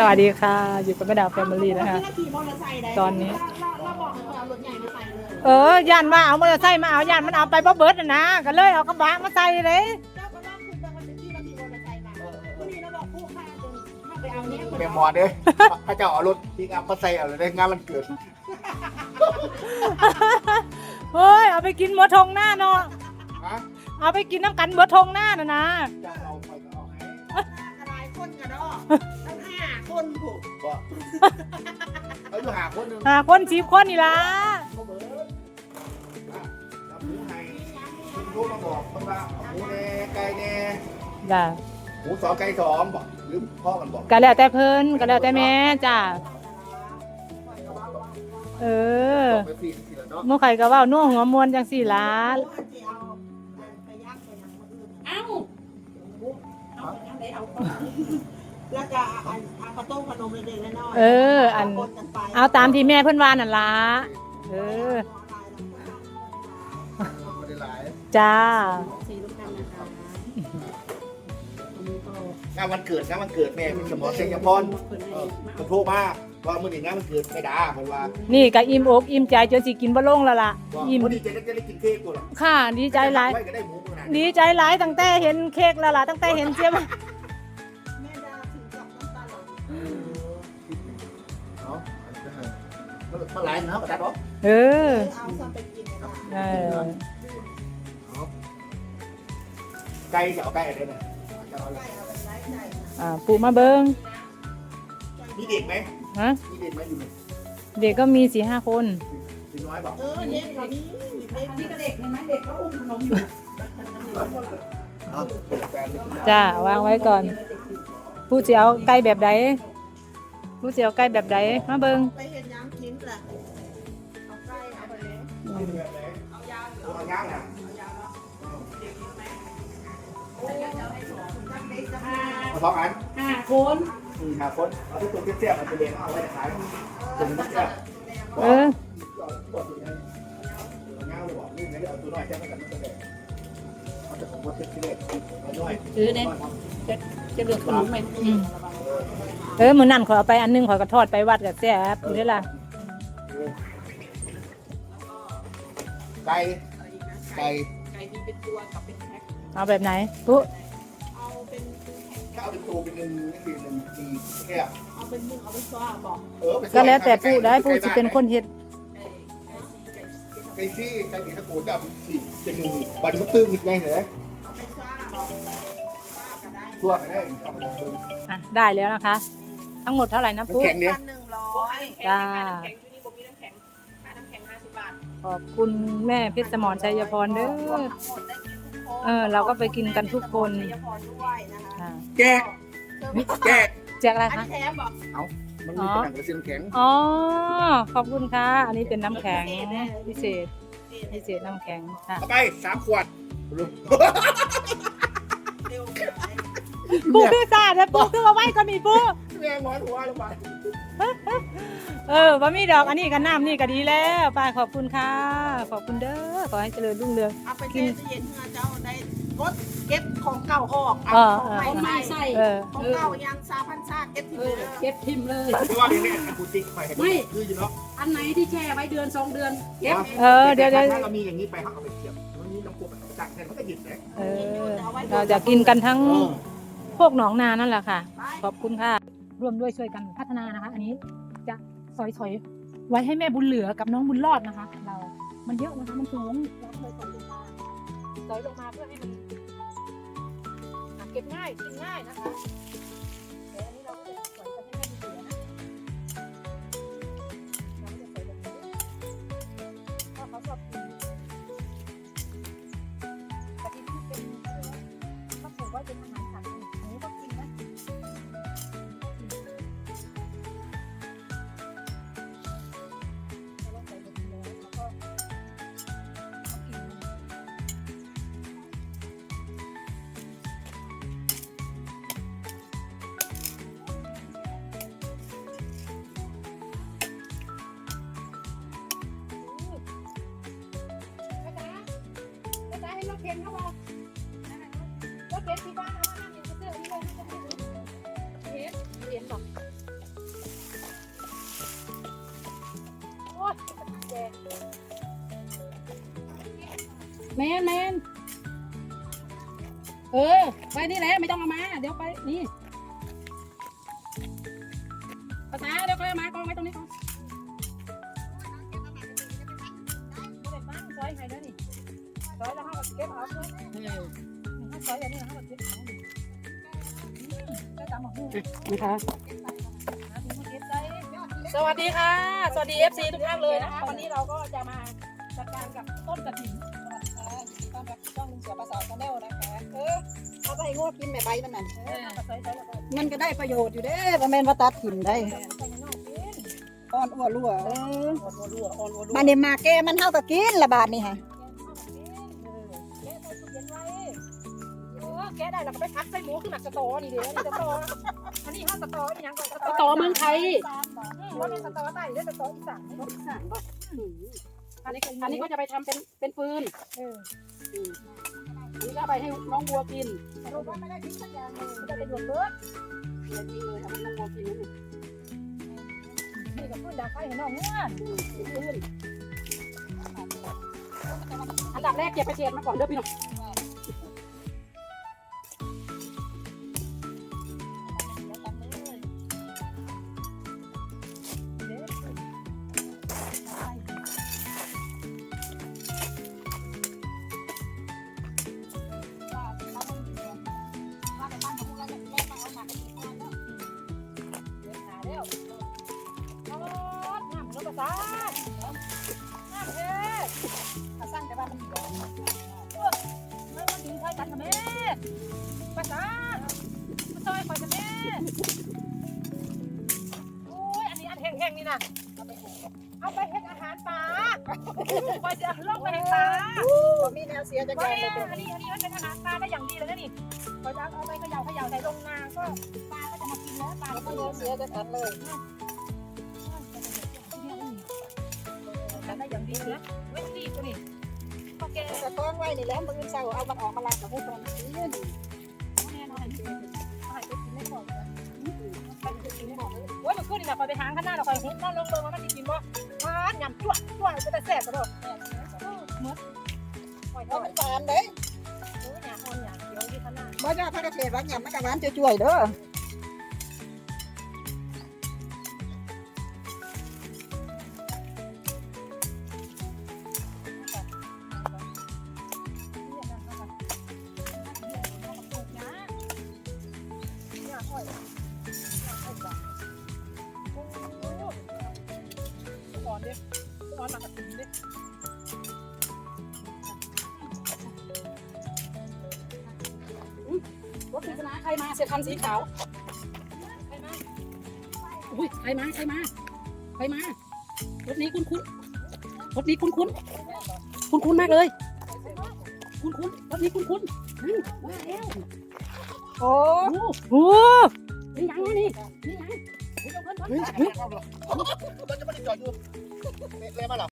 สวัสดีค่ะ อยู่กับแม่ดาวแฟมิลี่นะคะเราขี่มอเตอร์ไซค์ได้ตอนนี้เราเราบอกให้เขาเอารถใหญ่มาใส่เลยเออย่านว่าเอามอเตอร์ไซค์มาเอาย่านมันเอาไปบ่เบิดน่ะนะก็เลยเอากระบะมาใส่เลยเจ้าก็ลองคุณตอนวันที่เราขี่มอเตอร์ไซค์มาวันนี้เราบอกคู่ค่าตรงถ้าไปเอาเนี้ยแม่หมอเด้อพระเจ้าเอารถปิกอัพมาใส่เอาเลยได้งานมันเกิดเฮ้ยเอาไปกินเบอทงหน้าเนาะฮะเอาไปกินน้ำกันเบอทงหน้าน่ะนะเจ้าเอาไปก็เอาให้อะไรคนกันดอตั้งห้า คนผูกก็เอาอยู่หาคนหนึงหาคนสิบคนนี่ล่ะก็เบิดอะรับหมูให้คุณรู้มาบอกคนว่าเอาหมูแน่ไก่แน่จ้ะหมูสองไก่สองบอกหรือพ่อมันบอกก็แล้วแต่เพิ่นก็แล้วแต่แม่จ้ะเออไปฟรีทีละเนาะหมู่ไข่ก็เว้านัวหัวมวนจังสี่ล่ะไปย่างไปย่างมาอื่นเอ้าเอาไปย่างได้เอาก่อน แล้วก็เอาเอาข้าวต้มขนมเล็กๆน้อยๆเอออันคนกันไปเอาตามที่แม่เพิ่นว่านั่นล่ะเออไม่ได้หลายจ้า สีลูกกันนะคะอันนี้ก็งานวันเกิดงานวันเกิดแม่เป็นสมอเชียงพรเออมันโทรมาว่ามื้อนี้งานวันเกิดไม่ด่าเพิ่นว่านี่ก็อิ่มอกอิ่มใจจนสิกินบ่ลงแล้วล่ะว่าอิ่มพอดีจะได้จะได้กินเค้กกูหรอค่ะดีใจหลายไว้ก็ได้หมูมื้อนั้นดีใจหลายตั้งแต่เห็นเค้กแล้วล่ะตั้งแต่เห็นเจี๊ยบ มาหลายนะครับอาจารย์บอกเออเอาซ้ำไปกินเลยนะเออไก่จะเอาไก่อะไรเนี่ยจะเอาอะไรไก่เอาไปไล่ไก่อ่าปูมาเบิงมีเด็กไหมฮะมีเด็กไหมอยู่ไหนเด็กก็มีสี่ห้าคนมีน้อยบอกเออเด็กคนนี้เด็กนี่ก็เด็กเห็นไหมเด็กก็อุ้มขนมอยู่เอาแฟนเลยจ้าวางไว้ก่อน ผู้เสียวไก่แบบใดผู้เสียวไก่แบบใดมาเบิงไปเห็น เอายาวเอายาวนะเอาสองอันห้าคนห้าคนเอาทุกตัวเทียบๆมันจะเรียนเอาไว้ขายตัวนี้เทียบเออเงาบอกนี่ไม่ได้เตัวน้ยแค่ไม่กันไม่ได้เอาแต่ผมว่าเทียบเล็กเอาน้อเอเนี่ยจะเลือกขนมไหมอืมเออมือนั่นขอยเอาไปอันหนึงขอยก็ทอดไปวัดกับแซ่บอยู่ เด้อล่ะไก่ไก่ไก่มีเป็นตัวกับเป็นแพ็คเอาแบบไหนปุ๊เอาเป็นถ้าเอาเป็นตัวเป็นหนึ่งนี่คือหนึ่งสี่แค่เอาเป็นมึงเอาเป็นซ้าบอกเออก็แล้วแต่ผู้ได้ผู้สิเป็นคนเฮ็ดไก่ที่ไก่ที่ตะโกนแบบสี่เป็นหนึ่งปัจจุบันตื้มอีกไงเหรอเอาเป็นซ้าบอกซ้าก็ได้ทั่วไปได้เอาไปตื้มอะได้แล้วนะคะ ทั้งหมดเท่าไหร่นะปุ๊น้ำแข็งเนี่ยพันหนึ่งร้อยจ้า ขอบคุณแม่เพชรสมรชัยพรเด้อ เออเราก็ไปกินกันทุกคนชัยพรด้วยนะคะอ่าแจกแจกแจกอะไรอันคะ นี้แถมบอกมันมีผนังกระเซียมแข็งอ๋อ ขอบคุณค่ะ อันนี้เป็นน้ำแข็งพิเศษพิเศษน้ำแข็งค่ะเอาไปสามขวดรู้เร็วปูคือซาดนะปูคือเอาไว้ก็มีปู แม่งอนหัวลงไปเออว่ามีดอกอันนี้ก็น้ำนี่ก็ดีแล้วป้าขอบคุณค่ะ ขอบคุณเด้อขอให้เจริญรุ่งเรือง เอาไปเทตู้เย็นเพื่อเจ้าได้กดเก็บของเก่าออกเออของใหม่ใส่ เออ ของเก่ายังซาพันซาเก็บที่เลยเก็บทิมเลย เพราะว่าเนี่ยกูติ๊กไปให้คืออยู่เนาะอันไหนที่แช่ไว้เดือนสองเดือน เก็บเออเดี๋ยวเดี๋ยวถ้าเรามีอย่างนี้ไปเขาเอาไปเทียบมันมีน้ำปูมันจักเนี่ยมันก็หยิบเลยเออเราจะกินกันทั้งพวกหนองนานั่นแหละค่ะ ขอบคุณค่ะ ร่วมด้วยช่วยกันพัฒนานะคะ อันนี้จะสอยๆไว้ให้แม่บุญเหลือกับน้องบุญรอดนะคะ เรา มันเยอะนะคะ มันสูงเราเคยสอยลงมาสอยลงมาเพื่อให้มันเก็บง่ายกินง่ายนะคะ เห็นเขาบอกรถเบนซ์ที่บ้านเอามานั่งอยู่เสื้อที่บ้านเขาไม่รู้เห็นเห็นบอโอ้ยแดงแมนแมนเออ ไปนี่แหละไม่ต้องเอามา เดี๋ยวไปนี่ภาษาเดี๋ยวไปเอามากองไว้ตรงนี้ก่อน ซอยแล้วเฮาก็เก็บเอาเด้อเออเฮาซอยอย่างนี้แล้าก็เก็บเอานะคะสวัสดีค่ะ สวัสดี FC ทุกท่านเลยนะคะ วันนี้เราก็จะมาจัดการกับต้นกระถิ่นต้อนรับช่องลุงเสือภาษาชาแนลนะคะ เออเอาไปให้งวดกินแม่ใบมันนั่นเออมันก็ได้ประโยชน์อยู่เด้บ่แมนว่าตัดถิ่นได้ใส่ในนอกกินอ่อนอ้วนรั่วอออนรัวออนรัวมันนี่มาแก้มันเท่ากับกินละบาทนี่ฮะ แกะได้แล้วก็ไปพักใส่หมูคือหมักสตอนี่เดี๋ยวนี่สตออันนี้ห้าสตออีหยังก่อนสตอเมืองไทย ว่าเป็นสตอใต้หรือสตออีสานอันนี้อันนี้ก็จะไปทำเป็นเป็นฟืนเอออืมอันนี้ก็เอาไปให้น้องบัวกินรู้ว่าไม่ได้ทิ้งสักอย่างเลยจะเป็นหยดเลือดเดี๋ยวจริงเลยทำให้น้องบัวกินนั่นเองนี่กับพื้นดาไฟเห็นน้องเนี่ยอืมเป็นฟืนอันดับแรกเก็บไปเชียนมาก่อนเด้อพี่น้อง น้ำรถประสาน้ำเอ๊ะอาสั่งแต่ว่ามันร้อนเออมันมันถึงใช้กันทำไมภาษามาซอยคอยกันแม่โอ้ยอันนี้อันแห้งๆนี่นะเอาไปเฮ็ดอาหารป่าคอยจะลงไปเฮ็ดป่าบ่มีแนวเสียจักอว่เลยอันนี้อันนี้มันเป็นอาหารปลาได้อย่างดีเลยนะนี่พอจะเอาไปเขย่าเขย่าใส่ลงนาก็ปลาก็จะมากินแล้วปลาก็เยมีอะแนวเสียจักอันเลย นะเว้ยดีตัวนี้พอแกแต่ต้อนไว้นี่แหล้วมื้อเช้าเอามันออกมาล้างกับผู้คนนี่แม่เอาให้กินเอาให้ไปกินไม่บอเลยไปกินไม่บอเลยโอ้ยมันขึ้นนี่นะคอยไปหางข้างหน้าเราคอยหุบนั่นลงลงมันกินบ่หวานยำจ้วงจ้วงจะได้แซ่บกระโดดมือนคอยเอาทอดมันหวานเด้โอ้ยหยาอ่อนหยาเขียวที่ข้างหน้าบ่ยอดพระเกษตรว่าหยังมันก็หวานจ่วยๆเด้อ ดิก่อนมากับถึงดิรถปริศนาใครมาเสียคันสีขาวใช่ไหมอุ้ยใครมาใครมาใครมารถนี้คุ้นคุ้นรถนี้คุ้นคุ้นคุ้นคุ้นมากเลย คุ้นคุ้นรถนี้คุ้นคุ้นนั่นว่าแล้วโอ้โอ้โอ้นี่ยัง 没有没有没有没有没有没有没